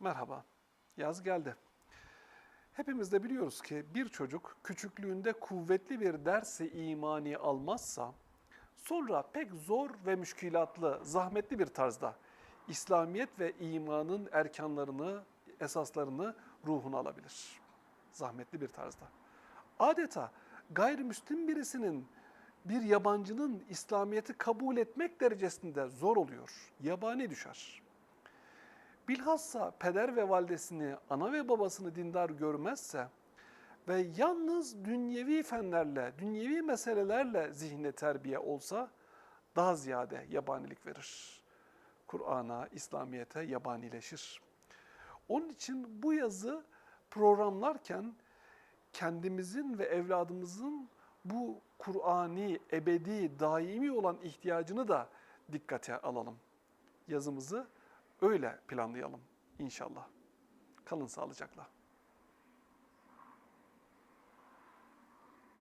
Merhaba, yaz geldi. Hepimiz de biliyoruz ki bir çocuk küçüklüğünde kuvvetli bir dersi imani almazsa sonra pek zor ve müşkilatlı, zahmetli bir tarzda İslamiyet ve imanın erkanlarını, esaslarını ruhuna alabilir. Zahmetli bir tarzda. Adeta gayrimüslim birisinin bir yabancının İslamiyet'i kabul etmek derecesinde zor oluyor. Yabani düşer. Bilhassa peder ve validesini, ana ve babasını dindar görmezse ve yalnız dünyevi fenlerle, dünyevi meselelerle zihne terbiye olsa daha ziyade yabanilik verir. Kur'an'a, İslamiyet'e yabanileşir. Onun için bu yazı programlarken kendimizin ve evladımızın bu Kur'ani, ebedi, daimi olan ihtiyacını da dikkate alalım. Yazımızı öyle planlayalım inşallah. Kalın sağlıcakla.